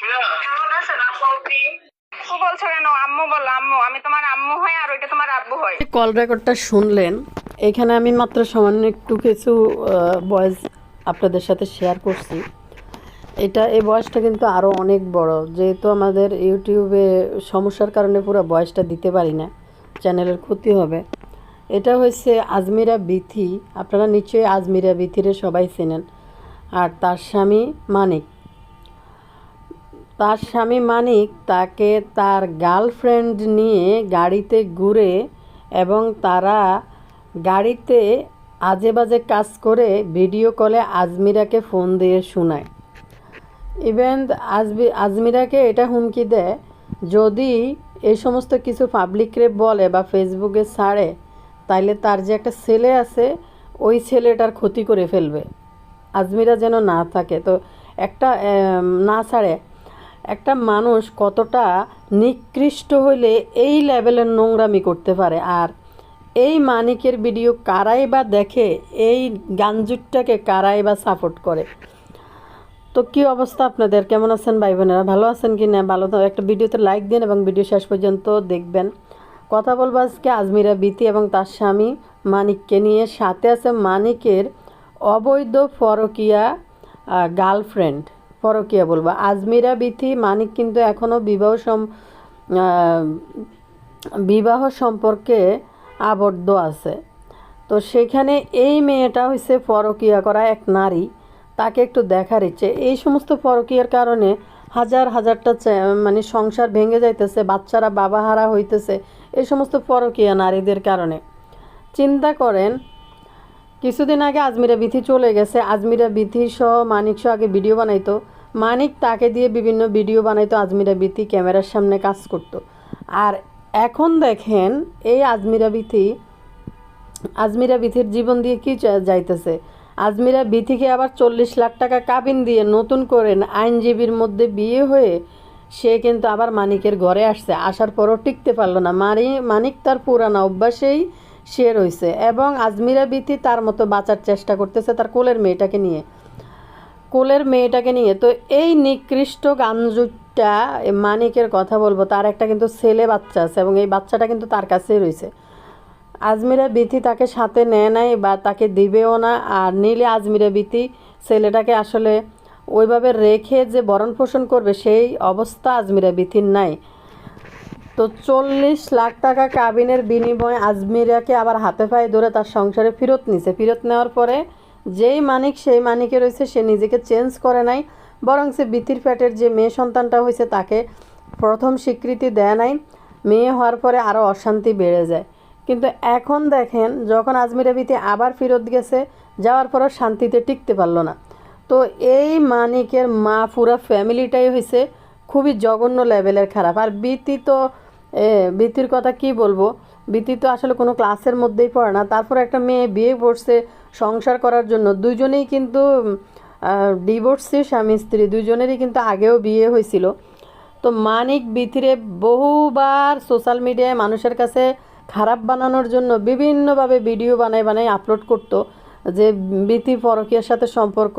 কেমন আছেন কল রেকর্ডটা শুনলেন, এখানে আমি মাত্র সামান্য একটু কিছু ভয়েস আপনাদের সাথে শেয়ার করছি। এটা, এই বয়সটা কিন্তু আরও অনেক বড়। যেহেতু আমাদের ইউটিউবে সমস্যার কারণে পুরো বয়সটা দিতে পারি না চ্যানেলের ক্ষতি হবে। এটা হয়েছে আজমিরা বিথি। আপনারা নিশ্চয়ই আজমিরা বিথিরে সবাই চেনেন। আর তার স্বামী মানিক। তার স্বামী মানিক তাকে তার গার্লফ্রেন্ড নিয়ে গাড়িতে ঘুরে এবং তারা গাড়িতে আজে বাজে কাজ করে ভিডিও কলে আজমিরাকে ফোন দিয়ে শোনায়। ইভেন আজমি আজমিরাকে এটা হুমকি দেয়, যদি এই সমস্ত কিছু পাবলিকরে বলে বা ফেসবুকে ছাড়ে, তাইলে তার যে একটা ছেলে আছে, ওই ছেলেটার ক্ষতি করে ফেলবে। আজমিরা যেন না থাকে। তো একটা না ছাড়ে একটা মানুষ কতটা নিকৃষ্ট হইলে এই লেভেলের নোংরামি করতে পারে। আর এই মানিকের ভিডিও কারাই বা দেখে, এই গাঞ্জুটটাকে কারাই বা সাপোর্ট করে। তো কী অবস্থা আপনাদের? কেমন আছেন ভাই বোনেরা ভালো আছেন কি না? ভালো একটা ভিডিওতে লাইক দিন এবং ভিডিও শেষ পর্যন্ত দেখবেন। কথা বলব আজকে আজমিরা বিতি এবং তার স্বামী মানিককে নিয়ে। সাথে আছে মানিকের অবৈধ ফরকিয়া গার্লফ্রেন্ড পরকিয়া বলব। আজমিরা বিথি, মানিক কিন্তু এখনও বিবাহ সম বিবাহ সম্পর্কে আবদ্ধ আছে। তো সেখানে এই মেয়েটা হচ্ছে পরকিয়া করা এক নারী। তাকে একটু দেখার ইচ্ছে। এই সমস্ত পরকিয়ার কারণে হাজার হাজারটা মানে সংসার ভেঙে যাইতেছে, বাচ্চারা বাবা হারা হইতেছে, এই সমস্ত পরকিয়া নারীদের কারণে। চিন্তা করেন কিছুদিন আগে আজমিরা বিথি চলে গেছে। আজমিরা বিথি সহ মানিক সহ আগে ভিডিও বানাইতো। মানিক তাকে দিয়ে বিভিন্ন ভিডিও বানাইতো, আজমিরা বিথি ক্যামেরার সামনে কাজ করতো। আর এখন দেখেন, এই আজমিরা বিথি, আজমিরা বিথির জীবন দিয়ে কি যাইতেছে? আজমিরা বিথিকে আবার চল্লিশ লাখ টাকা কাবিন দিয়ে নতুন করে আইনজীবীর মধ্যে বিয়ে হয়ে সে কিন্তু আবার মানিকের ঘরে আসছে। আসার পরও টিকতে পারল না। মারি মানিক তার পুরানা অভ্যাসেই সে রয়েছে এবং আজমিরা বিথি তার মতো বাঁচার চেষ্টা করতেছে তার কোলের মেয়েটাকে নিয়ে। কোলের মেয়েটাকে নিয়ে। তো এই নিকৃষ্ট গাঞ্জুটা মানিকের কথা বলব, তার একটা কিন্তু ছেলে বাচ্চা আছে এবং এই বাচ্চাটা কিন্তু তার কাছেই রয়েছে। আজমিরা বিথি তাকে সাথে নেয় নাই বা তাকে দিবেও না। আর নিলে আজমিরা বিথি ছেলেটাকে আসলে ওইভাবে রেখে যে ভরণ পোষণ করবে, সেই অবস্থা আজমিরা বিথির নাই। তো চল্লিশ লাখ টাকা কাবিনের বিনিময়ে আজমিরাকে আবার হাতে পায়ে ধরে তার সংসারে ফেরত নিছে। ফেরত নেওয়ার পরে যেই মানিক, সেই মানিকে রয়েছে, সে নিজেকে চেঞ্জ করে নাই। বরং সে বিতির ফ্যাটের যে মেয়ে সন্তানটা হয়েছে, তাকে প্রথম স্বীকৃতি দেয় নাই। মেয়ে হওয়ার পরে আরও অশান্তি বেড়ে যায়। কিন্তু এখন দেখেন, যখন আজমিরা বিতি আবার ফেরত গেছে, যাওয়ার পরও শান্তিতে টিকতে পারল না। তো এই মানিকের মা পুরা ফ্যামিলিটাই হয়েছে খুবই জঘন্য লেভেলের খারাপ। আর বিতি তো এ, বিতির কথা কি বলব? বিতি তো আসলে কোনো ক্লাসের মধ্যেই পড়ে না। তারপর একটা মেয়ে বিয়ে করছে সংসার করার জন্য। দুজনেই কিন্তু ডিভোর্সি স্বামী স্ত্রী। দুজনেরই কিন্তু আগেও বিয়ে হয়েছিল। তো মানিক বিথিরে বহুবার সোশ্যাল মিডিয়ায় মানুষের কাছে খারাপ বানানোর জন্য বিভিন্নভাবে ভিডিও বানায় বানায় আপলোড করতো যে বিতি পরকীয়ার সাথে সম্পর্ক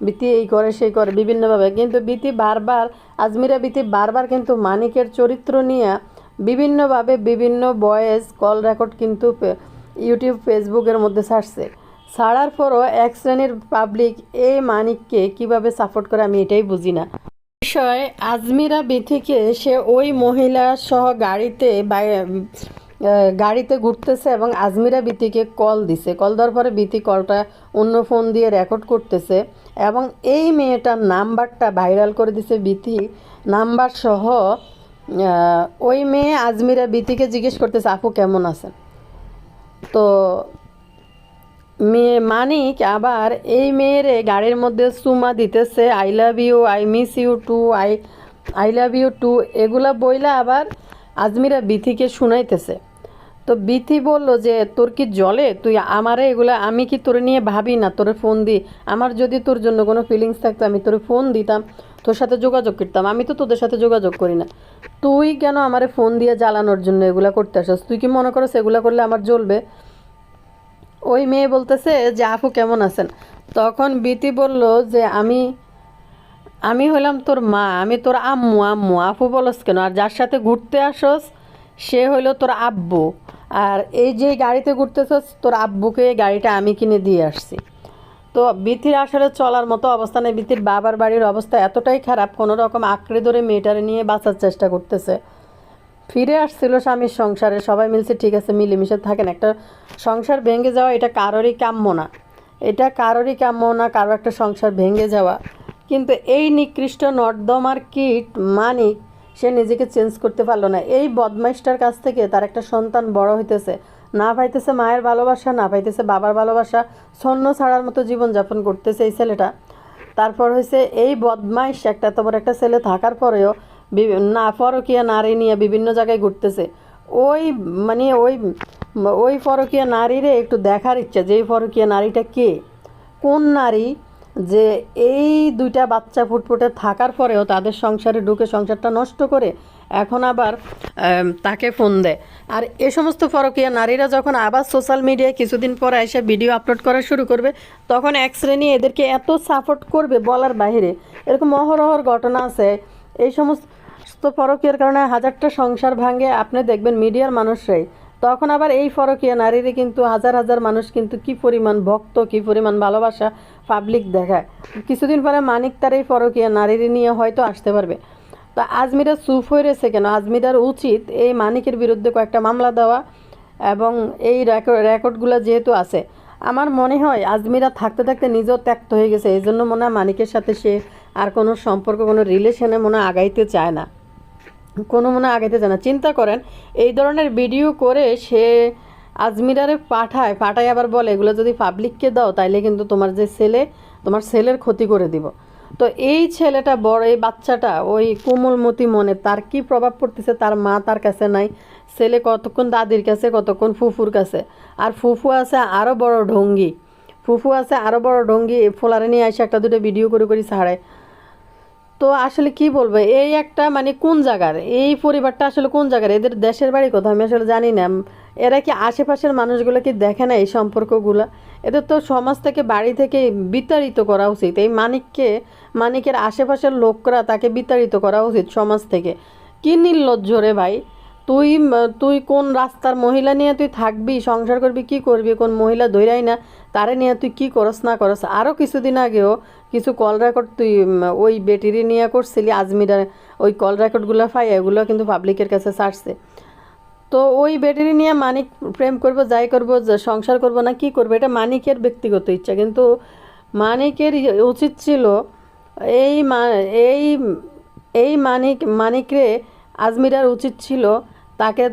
বিতি এই করে সেই করে বিভিন্নভাবে। কিন্তু বিতি বারবার আজমিরা বিতি বারবার কিন্তু মানিকের চরিত্র নিয়ে বিভিন্নভাবে বিভিন্ন ভয়েস কল রেকর্ড কিন্তু ইউটিউব ফেসবুকের মধ্যে ছাড়ছে। ছাড়ার পরও এক শ্রেণির পাবলিক এই মানিককে কীভাবে সাপোর্ট করে আমি এটাই বুঝি না। বিষয়, আজমিরা বিথিকে সে ওই মহিলা সহ গাড়িতে গাড়িতে ঘুরতেছে এবং আজমিরা বিতিকে কল দিছে। কল দেওয়ার পরে বিতি কলটা অন্য ফোন দিয়ে রেকর্ড করতেছে এবং এই মেয়েটার নাম্বারটা ভাইরাল করে দিছে বিতি নাম্বার সহ ওই মেয়ে আজমিরা বিতিকে জিজ্ঞেস করতেছে, আপু কেমন আছেন? তো মেয়ে মানিক আবার, এই মেয়ের গাড়ির মধ্যে সুমা দিতেছে I love you I miss you too I I love you too এগুলা বইলা আবার আজমিরা বিথিকে শুনাইতেছে। তো বিথি বলল যে, তোর কি জলে তুই আমারে এগুলা, আমি কি তোরে নিয়ে ভাবি না? তোরে ফোন দি। আমার যদি তোর জন্য কোনো ফিলিংস থাকতো, আমি তোরে ফোন দিতাম, তোর সাথে যোগাযোগ করতাম। আমি তো তোদের সাথে যোগাযোগ করি না। তুই কেন আমারে ফোন দিয়ে জ্বালানোর জন্য এগুলা করতে আসস তুই কি মনে করস এগুলা করলে আমার জ্বলবে? ওই মেয়ে বলতেছে যে, আপু কেমন আছেন? তখন বিতি বলল যে, আমি আমি হইলাম তোর মা, আমি তোর আম্মু আম্মু, আপু বলস কেন? আর যার সাথে ঘুরতে আসস, সে হইল তোর আব্বু। আর এই যে গাড়িতে ঘুরতেছস, তোর আব্বুকে গাড়িটা আমি কিনে দিয়ে আসছি। তো বিথির আসলে চলার মতো অবস্থানে বিথির বাবার বাড়ির অবস্থা এতটাই খারাপ, কোনো রকম আঁকড়ে ধরে মেয়েটারে নিয়ে বাঁচার চেষ্টা করতেছে। ফিরে আসছিল স্বামীর সংসারে, সবাই মিলছে ঠিক আছে, মিলেমিশে থাকেন। একটা সংসার ভেঙে যাওয়া এটা কারোরই কাম্য না। এটা কারোরই কাম্য না, কারও একটা সংসার ভেঙে যাওয়া। কিন্তু এই নিকৃষ্ট নর্দমার কিট মানিক, সে নিজেকে চেঞ্জ করতে পারল না। এই বদমাইশটার কাছ থেকে তার একটা সন্তান বড় হইতেছে। না পাইতেছে মায়ের ভালোবাসা, না পাইতেছে বাবার ভালোবাসা ছন্ন ছাড়ার মতো জীবনযাপন করতেছে এই ছেলেটা। তারপর হয়েছে এই বদমাইশ একটা বড় একটা ছেলে থাকার পরেও না পরকীয়া নারী নিয়ে বিভিন্ন জায়গায় ঘুরতেছে। ওই মানে ওই ওই পরকীয়া নারীরে একটু দেখার ইচ্ছা যে এই পরকীয়া নারীটা কে? কোন নারী যে এই দুইটা বাচ্চা ফুটফুটে থাকার পরেও তাদের সংসারে ঢুকে সংসারটা নষ্ট করে এখন আবার তাকে ফোন দেয় আর এ সমস্ত ফরকিয়া নারীরা যখন আবার সোশ্যাল মিডিয়ায় কিছুদিন পরে এসে ভিডিও আপলোড করা শুরু করবে, তখন এক শ্রেণি এদেরকে এত সাপোর্ট করবে বলার বাইরে এরকম অহরহর ঘটনা আছে। এই সমস্ত ফরকিয়ার কারণে হাজারটা সংসার ভাঙে, আপনি দেখবেন মিডিয়ার মানুষরাই। তখন আবার এই ফরকিয়া নারীরে কিন্তু হাজার হাজার মানুষ কিন্তু কি পরিমাণ ভক্ত, কি পরিমাণ ভালোবাসা পাবলিক দেখায়। কিছুদিন পরে মানিক তার এই ফরকিয়া নারীরে নিয়ে হয়তো আসতে পারবে। তা আজমিরা চুপ হয়ে রয়েছে কেন? আজমিরার উচিত এই মানিকের বিরুদ্ধে কয়েকটা মামলা দেওয়া এবং এই রেকর্ড রেকর্ডগুলো যেহেতু আছে। আমার মনে হয় আজমিরা থাকতে থাকতে নিজেও ত্যাক্ত হয়ে গেছে। এই জন্য মনে হয় মানিকের সাথে সে আর কোনো সম্পর্ক, কোনো রিলেশনে মনে আগাইতে চায় না। কোনো মনে আগাইতে চায় না। চিন্তা করেন, এই ধরনের ভিডিও করে সে আজমিরারে পাঠায় পাঠায় আবার বলে, এগুলো যদি পাবলিককে দাও, তাইলে কিন্তু তোমার যে ছেলে, তোমার ছেলের ক্ষতি করে দিব। তো এই ছেলেটা বড়, এই বাচ্চাটা, ওই কোমলমতি মনে, তার কি প্রভাব পড়তেছে? তার মা তার কাছে নাই। ছেলে কতক্ষণ দাদির কাছে, কতক্ষণ ফুফুর কাছে। আর ফুফু আছে আরও বড় ঢঙ্গি। ফুফু আছে আরও বড় ঢঙ্গি ফোলারে নিয়ে এসে একটা দুটো ভিডিও করে করে ছাড়ায় তো আসলে কি বলব, এই একটা মানে কোন জায়গার? এই পরিবারটা আসলে কোন জায়গার? এদের দেশের বাড়ি কোথাও আমি আসলে জানি না। এরা কি আশেপাশের মানুষগুলো কি দেখে না এই সম্পর্কগুলো? এদের তো সমাজ থেকে, বাড়ি থেকে বিতাড়িত করা উচিত। এই মানিককে, মানিকের আশেপাশের লোকরা তাকে বিতাড়িত করা উচিত সমাজ থেকে। কি নির্লজ্জ রে ভাই? তুই তুই কোন রাস্তার মহিলা নিয়ে তুই থাকবি, সংসার করবি, কি করবি? কোন মহিলা ধৈরাই না, তারে নিয়ে তুই কি করস না করস? আরও কিছুদিন আগেও কিছু কল রেকর্ড তুই ওই বেটিরি নিয়ে করছিলি আজমিরা ওই কল রেকর্ডগুলো পাই এগুলো কিন্তু পাবলিকের কাছে ছাড়ছে। তো ওই ব্যাটারি নিয়ে মানিক প্রেম করব, যাই করব, যে সংসার করব না, কি করব? এটা মানিকের ব্যক্তিগত ইচ্ছা। কিন্তু মানিকের উচিত ছিল এই এই এই মানিক, মানিকরে আজমিরার উচিত ছিল তাকে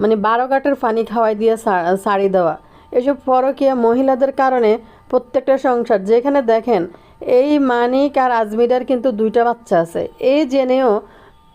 মানে বারো কাঠের পানি খাওয়াই দিয়ে সা- শাড়ি দেওয়া। এসব পরকীয়া মহিলাদের কারণে প্রত্যেকটা সংসার, যেখানে দেখেন এই মানিক আর আজমিরার কিন্তু দুইটা বাচ্চা আছে। এই জেনেও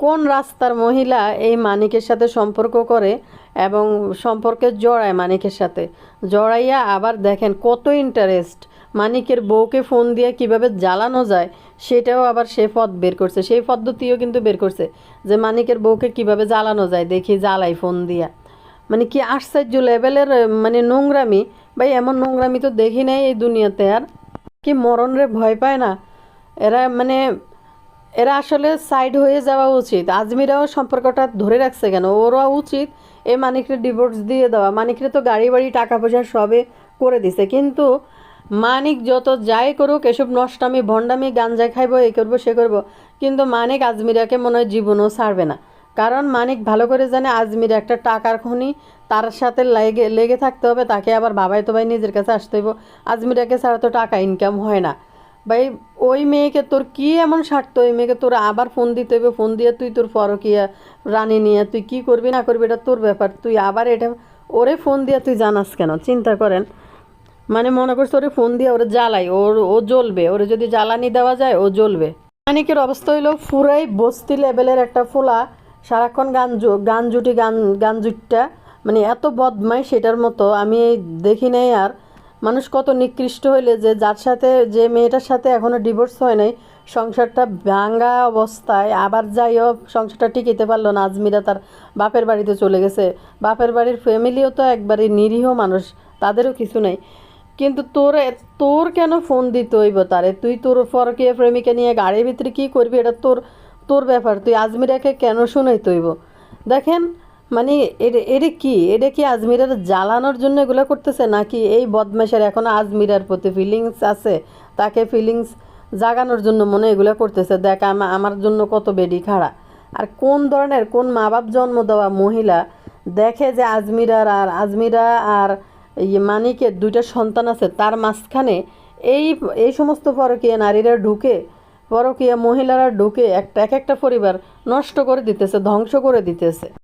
কোন রাস্তার মহিলা এই মানিকের সাথে সম্পর্ক করে এবং সম্পর্কে জড়ায় মানিকের সাথে? জড়াইয়া আবার দেখেন কত ইন্টারেস্ট মানিকের বউকে ফোন দিয়ে কীভাবে জ্বালানো যায়, সেটাও আবার সে পথ বের করছে। সেই পদ্ধতিও কিন্তু বের করছে যে মানিকের বউকে কীভাবে জ্বালানো যায়, দেখি জ্বালাই ফোন দিয়া। মানে কি আশ্চর্য লেভেলের মানে নোংরামি? ভাই, এমন নোংরামি তো দেখি নাই এই দুনিয়াতে আর। কি মরণরে ভয় পায় না? এরা মানে এরা আসলে সাইড হয়ে যাওয়া উচিত। আজমিরাও সম্পর্কটা ধরে রাখছে কেন? ওরা উচিত এ মানিকরে ডিভোর্স দিয়ে দেওয়া। মানিকরে তো গাড়ি, বাড়ি টাকা পয়সা সবে করে দিছে। কিন্তু মানিক যত যাই করুক, এসব নষ্টামি, ভণ্ডামি, গাঞ্জা খাইবো, এ করব, সে করব। কিন্তু মানিক আজমিরাকে মনে হয় জীবনও ছাড়বে না। কারণ মানিক ভালো করে জানে আজমির একটা টাকার খনি, তার সাথে লেগে লেগে থাকতে হবে, তাকে আবার বাবাই তো ভাই নিজের কাছে আসতে হইব। আজমিরাকে ছাড়া তো টাকা ইনকাম হয় না। ভাই, ওই মেয়েকে তোর কি এমন স্বার্থ? ওই মেয়েকে তোর আবার ফোন দিতে হবে, ফোন দিয়ে তুই তোর পরকিয়া রানী নিয়ে তুই কি করবি, না করবি, এটা তোর ব্যাপার। তুই আবার এটা, ওরে ফোন দিয়ে তুই জানাস কেন? চিন্তা করেন। মানে মনে করছে ওরে ফোন দিয়ে ওরে জ্বালাই, ওর, ও জ্বলবে। ওরে যদি জ্বালানি দেওয়া যায়, ও জ্বলবে। মানিকের অবস্থা হইল পুরাই বস্তি লেভেলের একটা ফোলা, সারাক্ষণ গান জু- গান জুটি গান গান জুটটা মানে এত বদমাই সেটার মতো, আমি দেখি নাই আর। মানুষ কত নিকৃষ্ট হইলে যে যার সাথে, যে মেয়েটার সাথে এখনও ডিভোর্স হয় নাই, সংসারটা ভাঙ্গা অবস্থায় আবার যাইও সংসারটা টিকিতে পারল না। আজমিরা তার বাপের বাড়িতে চলে গেছে। বাপের বাড়ির ফ্যামিলিও তো একবারে নিরীহ মানুষ, তাদেরও কিছু নেই। কিন্তু তোরে, তোর কেন ফোন দিতে হইব তারে? তুই তোর পরকীয় প্রেমিকা নিয়ে গাড়ির ভিতরে কি করবি? এটা তোর তোর ব্যাপার। তুই আজমিরাকে কেন শুনাইতে হইব? দেখেন মানে এটা কি? এটা কি আজমিরার জ্বালানোর জন্য এগুলো করতেছে? নাকি এই বদমাশের এখন আজমিরার প্রতি ফিলিংস আছে? তাকে ফিলিংস জাগানোর জন্য মনে এগুলো করতেছে। দেখ, আমা- আমার জন্য কত বেডি খাড়া। আর কোন ধরনের, কোন মা বাপ জন্ম দেওয়া মহিলা দেখে যে আজমিরার আর, আজমিরা আর ইয়ে মানিকের দুইটা সন্তান আছে, তার মাঝখানে এই এই সমস্ত পরকীয়া নারীরা ঢুকে, পরকীয়া মহিলারা ঢুকে একটা, এক একটা পরিবার নষ্ট করে দিতেছে, ধ্বংস করে দিতেছে।